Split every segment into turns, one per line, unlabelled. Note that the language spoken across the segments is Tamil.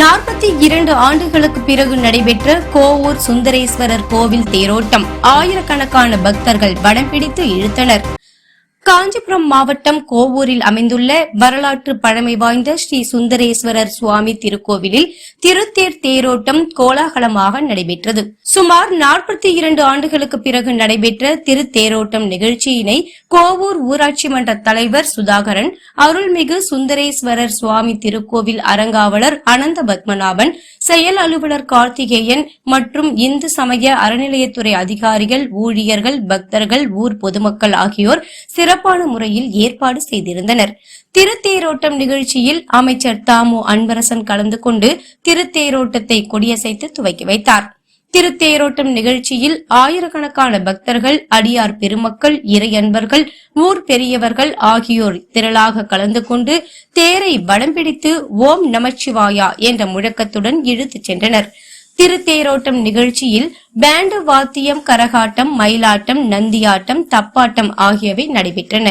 நாற்பத்தி இரண்டு ஆண்டுகளுக்கு பிறகு நடைபெற்ற கோவூர் சுந்தரேஸ்வரர் கோவில் தேரோட்டம். ஆயிரக்கணக்கான பக்தர்கள் வடம் பிடித்து இழுத்தனர். காஞ்சிபுரம் மாவட்டம் கோவூரில் அமைந்துள்ள வரலாற்று பழமை வாய்ந்த ஸ்ரீ சுந்தரேஸ்வரர் சுவாமி திருக்கோவிலில் திருத்தேர் தேரோட்டம் கோலாகலமாக நடைபெற்றது. சுமார் நாற்பத்தி இரண்டு ஆண்டுகளுக்கு பிறகு நடைபெற்ற திருத்தேரோட்டம் நிகழ்ச்சியினை கோவூர் ஊராட்சி மன்ற தலைவர் சுதாகரன் அருள்மிகு சுந்தரேஸ்வரர் சுவாமி திருக்கோவில் அரங்காவலர் அனந்த பத்மநாபன் செயல் அலுவலர் கார்த்திகேயன் மற்றும் இந்து சமய அறநிலையத்துறை அதிகாரிகள் ஊழியர்கள் பக்தர்கள் ஊர் பொதுமக்கள் ஆகியோர் சிற சிறப்பான முறையில் ஏற்பாடு செய்திருந்தனர். திருத்தேரோட்டம் நிகழ்ச்சியில் அமைச்சர் தாமு அன்பரசன் கலந்து கொண்டு திருத்தேரோட்டத்தை கொடியசைத்து துவக்கி வைத்தார். திருத்தேரோட்டம் நிகழ்ச்சியில் ஆயிரக்கணக்கான பக்தர்கள் அடியார் பெருமக்கள் இறையன்பர்கள் ஊர் பெரியவர்கள் ஆகியோர் திரளாக கலந்து கொண்டு தேரை வடம் பிடித்து ஓம் நமச்சிவாயா என்ற முழக்கத்துடன் இழுத்துச் சென்றனர். திருத்தேரோட்டம் நிகழ்ச்சியில் பேண்டு வாத்தியம் கரகாட்டம் மயிலாட்டம் நந்தியாட்டம் தப்பாட்டம் ஆகியவை நடைபெற்றன.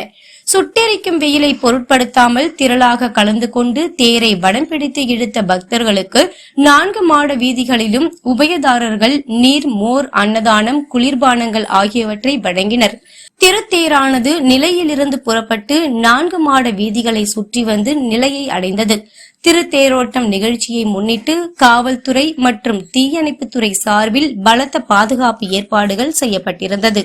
சுட்டெரிக்கும் வெயிலை பொருட்படுத்தாமல் திரளாக கலந்து கொண்டு தேரை வடம் பிடித்து இழுத்த பக்தர்களுக்கு நான்கு மாட வீதிகளிலும் உபயதாரர்கள் நீர் மோர் அன்னதானம் குளிர்பானங்கள் ஆகியவற்றை வழங்கினர். திருத்தேரானது நிலையிலிருந்து புறப்பட்டு நான்கு மாட வீதிகளை சுற்றி வந்து நிலையை அடைந்தது. திருத்தேரோட்டம் நிகழ்ச்சியை முன்னிட்டு காவல்துறை மற்றும் தீயணைப்புத்துறை சார்பில் பலத்த பாதுகாப்பு ஏற்பாடுகள் செய்யப்பட்டிருந்தது.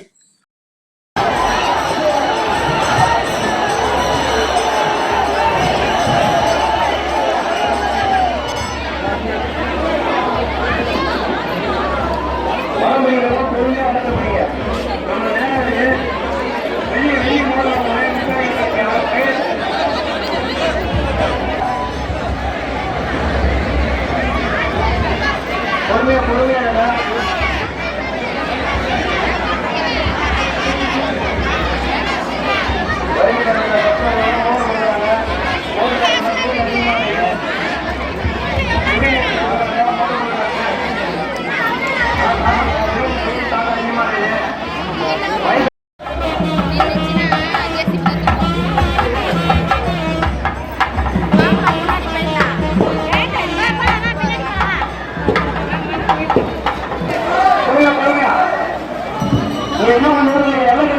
பொறுமையா பொறுமையா என்ன பண்ணுறது